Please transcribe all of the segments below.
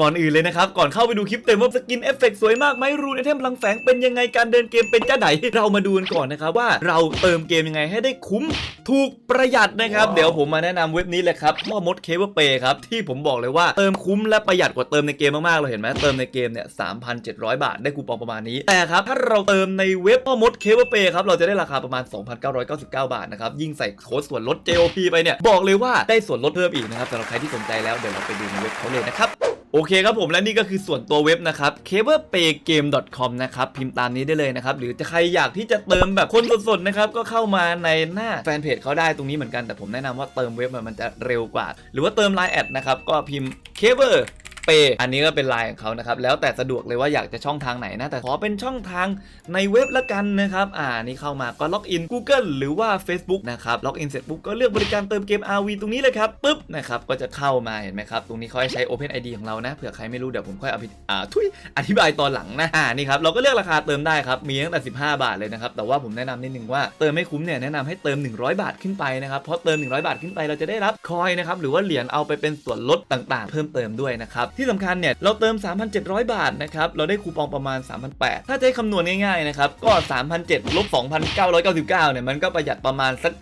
ก่อนอื่นเลยนะครับ ก่อนเข้าไปดูคลิปเต็มว่าสกินเอฟเฟกต์สวยมากไหมรูนไอเทมพลังแฝงเป็นยังไงการเดินเกมเป็นจ้าไหนเรามาดูกันก่อนนะครับว่าเราเติมเกมยังไงให้ได้คุ้มถูกประหยัดนะครับ เดี๋ยวผมมาแนะนำเว็บนี้เลยครับพ่อมดเคเบิลเปย์ครับที่ผมบอกเลยว่าเติมคุ้มและประหยัดกว่าเติมในเกมมากๆเลยเห็นไหมเติมในเกมเนี่ย3,700บาทได้คูปองประมาณนี้ แต่ครับถ้าเราเติมในเว็บพ่อมดเคเบิลเปย์ครับเราจะได้ราคาประมาณ 2,999 บาทนะครับยิ่งใส่โค้ดส่วนลด JOP ไปเนี่ยบอกเลยว่าได้ส่วนลดเพิ่มอีกนะครับสำหรับใครที่สนใจแล้วเดี๋ยวเราไปดูในเว็บเขาเลยนะครับ โอเคครับผมและนี่ก็คือส่วนตัวเว็บนะครับ c a b l e p a y g a m e com นะครับพิมพ์ตามนี้ได้เลยนะครับ หรือจะใครอยากที่จะเติมแบบคนสดๆนะครับ ก็เข้ามาในหน้าแฟนเพจเขาได้ตรงนี้เหมือนกันแต่ผมแนะนำว่าเติมเว็บมันจะเร็วกว่า หรือว่าเติมไลน์แอดนะครับก็พิมพ์ c a b l e เปอันนี้ก็เป็นไลน์ของเขานะครับแล้วแต่สะดวกเลยว่าอยากจะช่องทางไหนนะแต่ขอเป็นช่องทางในเว็บละกันนะครับอ่านี่เข้ามาก็ล็อกอิน Google หรือว่า Facebook นะครับล็อกอินเสร็จปุ๊บก็เลือกบริการเติมเกม RV ตรงนี้เลยครับปุ๊บนะครับก็จะเข้ามาเห็นไหมครับตรงนี้เขาให้ใช้ Open ID ของเรานะเผื่อใครไม่รู้เดี๋ยวผมค่อยอภิอ่าทุยอธิบายตอนหลังนะอ่านี่ครับเราก็เลือกราคาเติมได้ครับมีตั้งแต่ 15 บาทเลยนะครับแต่ว่าผมแนะนำนิดนึงว่าเติมไม่คุ้มเนี่ยแนะนำให้เติม 100 บาทขึ้นไปนะครับเพราะเติม 100 บาทขึ้นไปเราจะได้รับคอยนะครับหรือว่าเหรียญเอาไปเป็นส่วนลดต่างๆ เพิ่มเติมด้วยนะครับที่สำคัญเนี่ยเราเติม 3,700 บาทนะครับเราได้คูปองประมาณ 3,800 ถ้าจะให้คำนวณง่ายๆนะครับก็ 3,700ลบ2,999เนี่ยมันก็ประหยัดประมาณสัก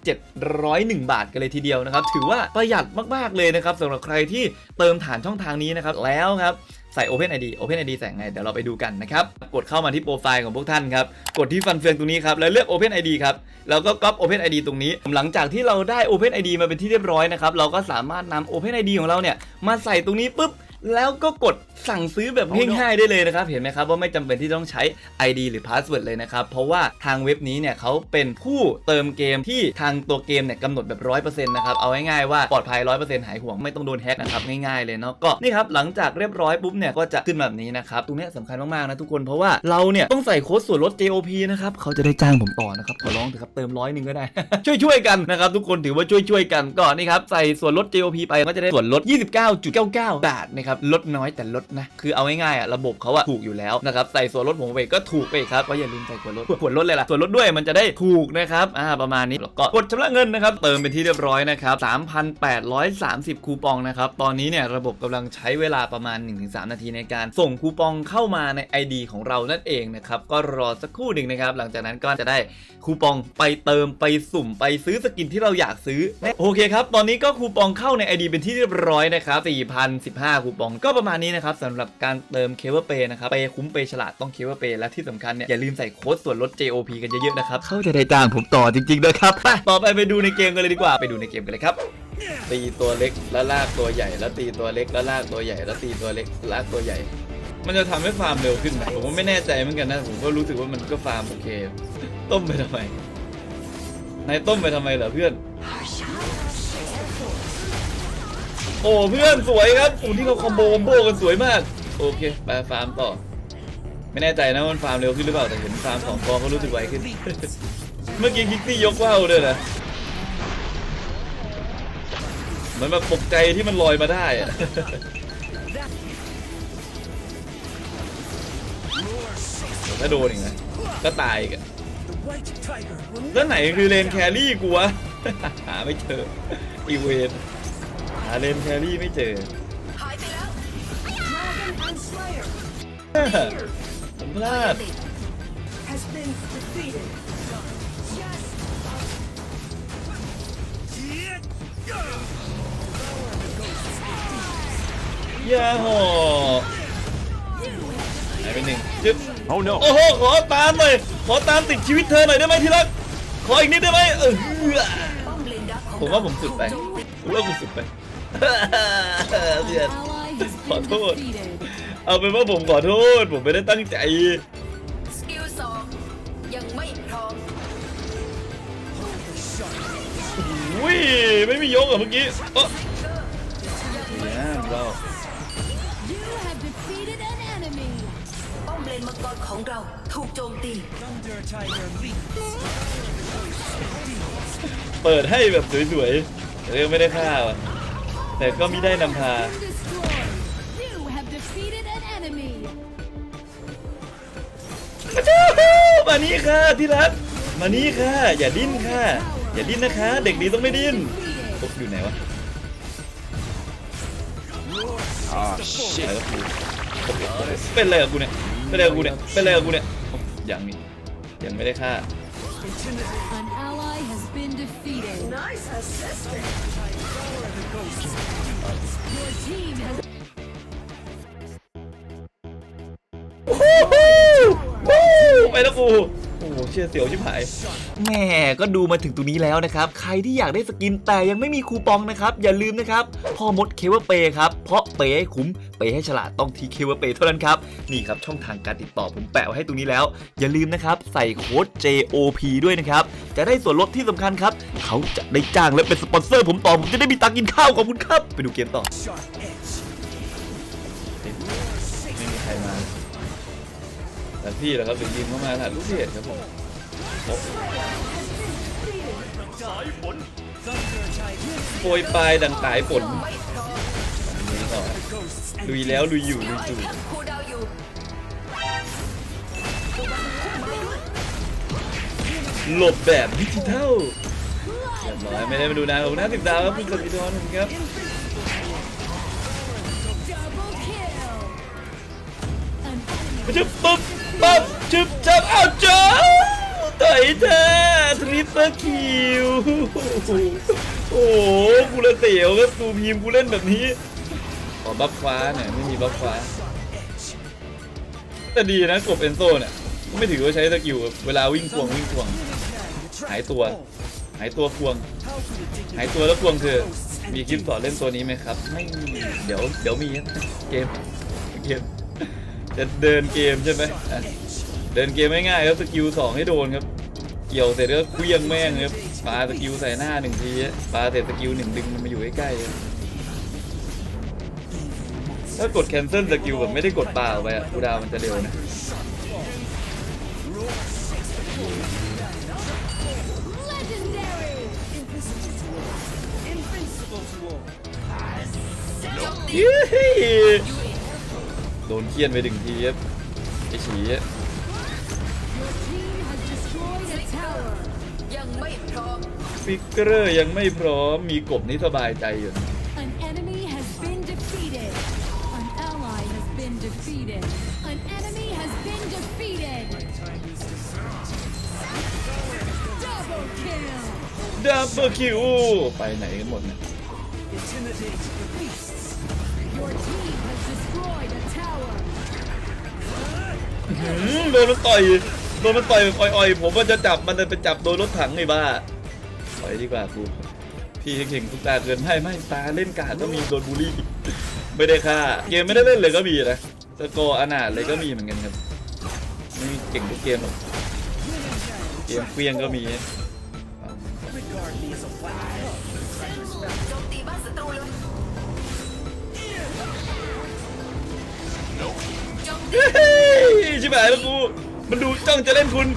701 บาทกันเลยทีเดียวนะครับถือว่าประหยัดมากๆเลยนะครับสำหรับใครที่เติมผ่านช่องทางนี้นะครับแล้วครับใส่ Open ID Open ID ใส่ไง เดี๋ยวเราไปดูกันนะครับ กดเข้ามาที่โปรไฟล์ของพวกท่านครับ กดที่ฟันเฟืองตรงนี้ครับ แล้วเลือก Open ID ครับ แล้วก็ก๊อป Open ID ตรงนี้ หลังจากที่เราได้ Open ID มาเป็นที่เรียบร้อยนะครับ เราก็สามารถนำ Open ID ของเราเนี่ย มาใส่ตรงนี้ปุ๊บ แล้วก็กดสั่งซื้อแบบง่ายๆได้เลยนะครับ เห็นไหมครับว่าไม่จำเป็นที่ต้องใช้ ID หรือ Password เลยนะครับ เพราะว่าทางเว็บนี้เนี่ยเขาเป็นผู้เติมเกมที่ทางตัวเกมเนี่ยกำหนดแบบ100%นะครับเอาง่ายๆว่าปลอดภัย 100%หายห่วงไม่ต้องโดนแฮกนะครับง่ายๆเลยเนาะก็นี่ครับหลังจากเรียบร้อยปุ๊บเนี่ยก็จะขึ้นแบบนี้นะครับตรงเนี้ยสำคัญมากๆนะทุกคนเพราะว่าเราเนี่ยต้องใส่โค้ดส่วนลด JOP นะครับเขาจะได้จ้างผมต่อนะครับขอร้องเถอะครับเติมร้อยหนึ่งก็ได้ ช่วยๆกันนะครับทุกคนถือว่าช่วยๆกันก็นี่ครับใส่ส่วนลด JOP ไปก็จะได้ส่วนลด 29.99 บาทนะครับลดน้อยแต่ลดนะคือเอาง่ายๆอะระบบเขาอะถูกอยู่แล้วนะครับใส่ส่วนลดผมไปก็ถูกไปครับก็อย่าลืมใส่ส่วนลดส่วนลดเลยล่ะส่วนลดด้วยมันจะได้ถูกนะครับอ่าประมาณนี้แล้วก็กดชำระเงินนะครับเติมเป็นที่เรียบร้อยนะครับ3,830 คูปองนะครับตอนนี้เนี่ยระบบกำลังใช้เวลาประมาณ 1-3 นาทีในการ ส่งคูปองเข้ามาใน ID ของเรานั่นเองนะครับก็รอสักครู่หนึ่งนะครับหลังจากนั้นก็จะได้คูปองไปเติมไปสุ่มไปซื้อสกินที่เราอยากซื้อโอเคครับตอนนี้ก็คูปองเข้าใน ID เป็นที่เรียบร้อยนะครับ4,015คูปองก็ประมาณนี้นะครับสำหรับการเติมเคเบิลเปนะครับไปคุ้มเปฉลาดต้องเคเบิลเปและที่สำคัญเนี่ยอย่าลืมใส่โค้ดส่วนลด JOP กันเยอะๆนะครับเขาจะได้จ้างผมต่อจริงๆนะครับไปต่อไปไปดูในเกมกันเลยดีกว่าไปดูในเกมกันเลยครับตีตัวเล็กแล้วลากตัวใหญ่ แล้วตีตัวเล็กแล้วลากตัวใหญ่แล้วตีตัวเล็กลากตัวใหญ่ มันจะทำให้ฟาร์มเร็วขึ้นไหมผมก็ไม่แน่ใจเหมือนกันนะผมก็รู้สึกว่ามันก็ฟาร์มโอเค ต้มไปทำไมนายต้มไปทำไมเหรอเพื่อน โอ้เพื่อนสวยครับโอ้ที่เขาคอมโบคอมโบกันสวยมาก โอเคไปฟาร์มต่อ ไม่แน่ใจนะว่ามันฟาร์มเร็วขึ้นหรือเปล่าแต่เห็นฟาร์มสองกองก็รู้สึกไวขึ้น เมื่อกี้คิกซี่ยกว่าวด้วยนะเหมือนแบบตกใจที่มันลอยมาได้อะถ้าโดนอีกนะก็ตายอีกอะแล้วไหนคือเลนแครี่กูวะ หาไม่เจออีเวนหา เลนแครี่ไม่เจอหายไปแล้ว and Slayer ผมพลาด has been defeated. ยาห่อหายไปหนึ่งจึ๊บ Oh no! โอ้โห ขอตามหน่อย ขอตามติดชีวิตเธอหน่อยได้ไหมที่รัก ขออีกนิดได้ไหมเออป้อมเลนดักของผมว่าผมสุดไปผมว่าผมสุดไป เพื่อน ขอโทษ เอาเป็นว่าผมขอโทษ ผมไม่ได้ตั้งใจ สกิลสองยังไม่พร้อมอุ้ยไม่มียกเหรอะเมื่อกี้เออเนี่ยเรา You have defeated an enemy. ป้อมเลนมังกรของเราถูกโจมตี Thunder Tiger leads. เปิดให้แบบสวยๆแต่ก็ไม่ได้ฆ่าว่ะ แต่ก็ไม่ได้นำพา Destroyed. You have defeated an enemy. มานี่ค่ะที่รักมานี่ค่ะ อย่าดิ้นค่ะ Tower อย่าดิ้นนะคะ เด็กดีต้องไม่ดิ้นพวกอยู่ไหนวะอ่าชิตเป็นอะไรกับกูเนี่ย เป็นอะไรกับกูเนี่ย เป็นอะไรกับกูเนี่ยโอ้ยังนี่ยังไม่ได้ฆ่า ไปแล้วกู เชี่ยเสียวชิบหายแหม่ก็ดูมาถึงตรงนี้แล้วนะครับ ใครที่อยากได้สกินแต่ยังไม่มีคูปองนะครับ อย่าลืมนะครับพ่อมดเคเวอร์เปครับ เพราะเปย์ให้คุ้มเปย์ให้ฉลาดต้องที่เคเวอร์เปเท่านั้นครับ นี่ครับช่องทางการติดต่อผมแปะไว้ให้ตรงนี้แล้ว อย่าลืมนะครับใส่โค้ด JOP ด้วยนะครับ จะได้ส่วนลดที่สำคัญครับ เขาจะได้จ้างและเป็นสปอนเซอร์ผมต่อผมจะได้มีตังค์กินข้าวขอบคุณครับ ไปดูเกมต่อ Sharp edge. ไม่มีใครมาแต่พี่เหรอครับถึงยิงเข้ามาถ่ายรูปเพจครับผม โอ้โปรยปลายดังสายฝนไม่พร้อมนี่ต่อ Ghosts and ลุยแล้วลุยอยู่ลุยได้จู่ตั้งคูลดาวน์อยู่หลบแบบดิจิทัลเรียบร้อยไม่ได้มาดูนานขอบคุณนะสิบดาวครับคุณสมิธรผมครับ double kill. An enemy ชึบปุ๊บปั๊บชึบจับอ้าวจ้า ต่อยแท้ทริปเปอร์คิว โอ้โหกูละเตียวครับตูพีมกูเล่นแบบนี้ ขอบัฟฟ้าหน่อยไม่มีบัฟฟ้า แต่ดีนะกบเอนโซเนี่ยก็ไม่ถือว่าใช้สกิลเวลาวิ่งควงวิ่งควง หายตัว หายตัวควง หายตัวแล้วควงคือ มีคลิปสอนเล่นตัวนี้ไหมครับ ไม่มีเดี๋ยวเดี๋ยวมีครับเกมเกมจะเดินเกมใช่ไหม เดินเกมง่ายๆครับสกิลสองให้โดนครับเกี่ยวเสร็จก็เคลี้ยงแม่งครับปาสกิลใส่หน้าหนึ่งทีปาเสร็จสกิลหนึ่งดึงมันมาอยู่ใกล้ๆครับถ้ากดแคนเซิลสกิลแบบไม่ได้กดปาออกไปอะกูดาวมันจะเร็วนะ legendary. Invincible to all. ยี่โดนเคียนไปดึงทีครับไอฉี ฟิกเกอร์ยังไม่พร้อมมีกบนี่สบายใจอยู่นะ An enemy has been defeated. An ally has been defeated. An enemy has been defeated. Double kill. ดับเบิลคิวไปไหนกันหมดเนี่ย Intimidate the beasts. Your team has destroyed a tower. หืมโดนมันต่อยโดนมันต่อยแบบอ่อยๆผมว่าจะจับมันแต่ไปจับโดนรถถังไอ้บ้า ถอยดีกว่ากูพี่เก่งทุกตาเกินไม่ไม่ตาเล่นการ์ดก็มีโดนบูลลี่ไม่ได้ค่าเกมไม่ได้เล่นเลยก็มีนะสกอร์อนาถเลยก็มีเหมือนกันครับไม่มีเก่งทุกเกมหรอกเกมเฟียงก็มีจมตีบ้านศัตรูเลยโจมตีเฮ้ยชิบหายแล้วกูมันดูจ้องจะเล่นคุณ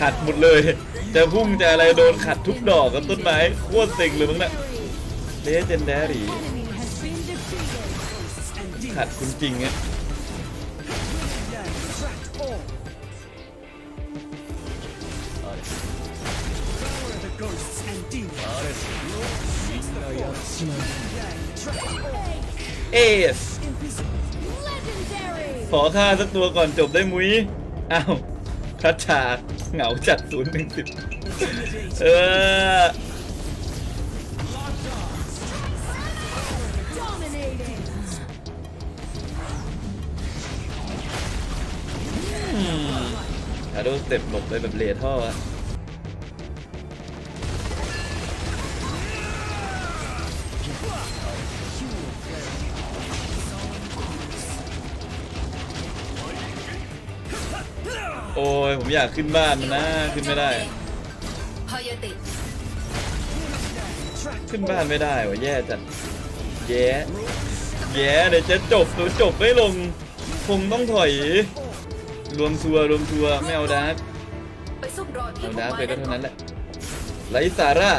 ขัดหมดเลย จะพุ่งจะอะไรโดนขัดทุกดอกกับต้นไม้โคตรเซ็งเลยมึงนะเลเจนแดรี่ขัดคุณจริงอะเอสขอฆ่าสักตัวก่อนจบได้มุ้ย อ้าว คัดฉากเหงาจัดศูนย์หนึ่งสิบ Intimidate เออ Dominating. ชาโดว์สเต็ปหลบไปแบบเลท่ออะ โอ้ยผมอยากขึ้นบ้านมันนะขึ้นไม่ได้พายาติขึ้นบ้านไม่ได้วะแย่จัดแย่แย่เดี๋ยวจะจบตัวจบไม่ลงคงต้องถอย รวมทัวร์รวมทัวร์ไม่เอาดาร์กไปซุ่มรอที่เอาพุ่มดาร์กไม้ไปก็ด้านเท่าบนั้นนแหละไร้สาระ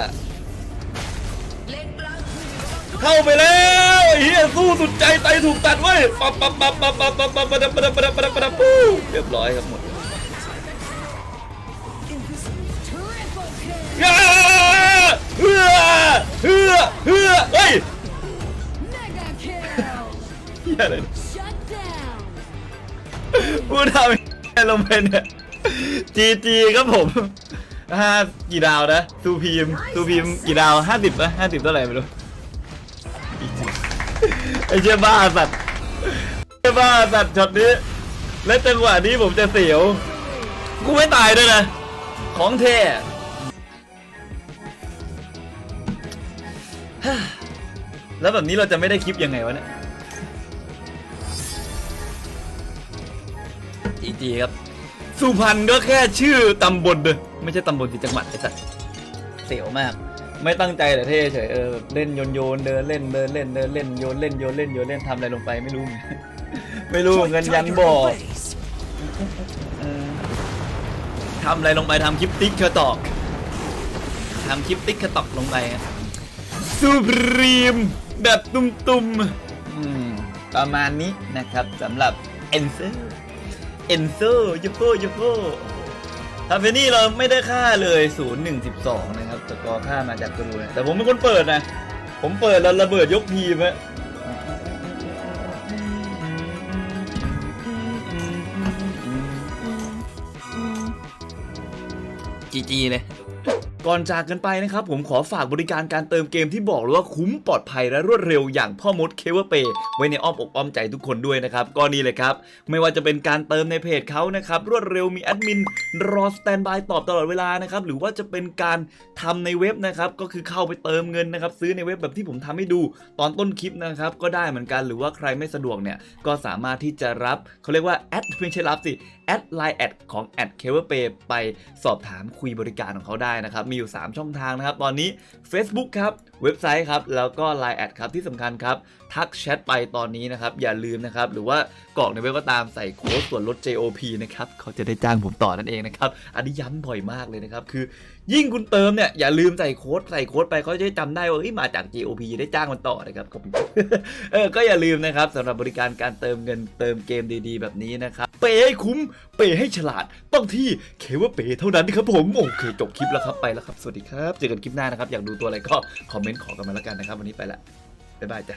เลนกลางระวังด้เข้าไปแล้วไอ้เฮียสู้สุดใจไตถูกตัดเว้ยปั๊บปั๊บปั๊บปั๊บปั๊บปั๊บปั๊บปั๊บปั๊บปั๊บปั๊บปั๊บปั๊บปุ๊บเรียบร้อยครับหมด Triple kill. เฮือเฮือเฮือเฮ้ย Mega kill. เฮียอะไร Shut down. พูดทำให้ลงไปเนี่ยจีจีครับผมห้ากี่ดาวนะซูพีมซูพีมกี่ดาวห้าสิบนะห้าสิบเท่าไหร่ไม่รู้ไอ้เจ้าบ้าสัตว์ไอ้บ้าสัตว์ช็อตนี้ และจังหวะนี้ผมจะเสียว กูไม่ตายด้วยนะ ของเท่ แล้วแบบนี้เราจะไม่ได้คลิปยังไงวะเนี่ยจีจีครับ สุพรรณก็แค่ชื่อตำบลเด้อไม่ใช่ตำบลที่จังหวัดไอ้สัสเสียวมาก ไม่ตั้งใจแต่เท่เฉยเออเล่นโยนโยนเดินเล่นเดินเล่นเดินเล่นโยนเล่นโยนเล่นโยนเล่นทำอะไรลงไปไม่รู้ ไม่รู้เงินยันบอก Ways. เอทำอะไรลงไปทำคลิปติ๊กเคอตอกทำคลิปติ๊กเคอตอกลงไป ซูพรีม แบบตุ้มๆอืมประมาณนี้นะครับสำหรับเอนเซอร์เอนเซอร์ยูโฟยูโฟทาเฟนี่เราไม่ได้ค่าเลย0 1 12 นะครับสกอร์ค่ามาจากกรูนะแต่ผมเป็นคนเปิดนะ ผมเปิดแล้วระเบิดยกทีมอะจีจีเลยก่อนจากกันไปนะครับผมขอฝากบริการการเติมเกมที่บอกเลยว่าคุ้มปลอดภัยและรวดเร็วอย่างพ่อมดเคเวอร์เปไว้ในอ้อมอกอ้อมใจทุกคนด้วยนะครับก็นี่เลยครับ ไม่ว่าจะเป็นการเติมในเพจเขานะครับรวดเร็วมีแอดมินรอสแตนบายตอบตลอดเวลานะครับหรือว่าจะเป็นการทำในเว็บนะครับก็คือเข้าไปเติมเงินนะครับซื้อในเว็บแบบที่ผมทำให้ดูตอนต้นคลิปนะครับก็ได้เหมือนกันหรือว่าใครไม่สะดวกเนี่ยก็สามารถที่จะรับเขาเรียกว่าแอดไม่ใช่รับสิแอดไลน์แอดของแอดเคเวอร์เปไปสอบถามคุยบริการของเขาได้นะครับมีอยู่ 3 ช่องทางนะครับ ตอนนี้ Facebook ครับ เว็บไซต์ครับ แล้วก็ Line แอดครับ ที่สำคัญครับ ทักแชทไปตอนนี้นะครับ อย่าลืมนะครับ หรือว่ากรอกในเว็บก็ตามใส่โค้ดส่วนลด JOP นะครับ เขาจะได้จ้างผมต่อนั่นเองนะครับ อันนี้ย้ำบ่อยมากเลยนะครับ คือยิ่งคุณเติมเนี่ยอย่าลืมใส่โค้ดใส่โค้ดไปเขาจะจำได้ว่าเอ้ยมาจาก JOP ได้จ้างมันต่อนะครับขอบคุณเออก็อย่าลืมนะครับสำหรับบริการการเติมเงินเติมเกมดีๆ แบบนี้นะครับเปย์ให้คุ้มเปย์ให้ฉลาดต้องที่เคว่าเปย์เท่านั้นครับผมโอเคจบคลิปแล้วครับไปแล้วครับสวัสดีครับเจอกันคลิปหน้านะครับอยากดูตัวอะไรก็คอมเมนต์ขอกันมาแล้วกันนะครับ วันนี้ไปละบ๊ายบายจ้ะ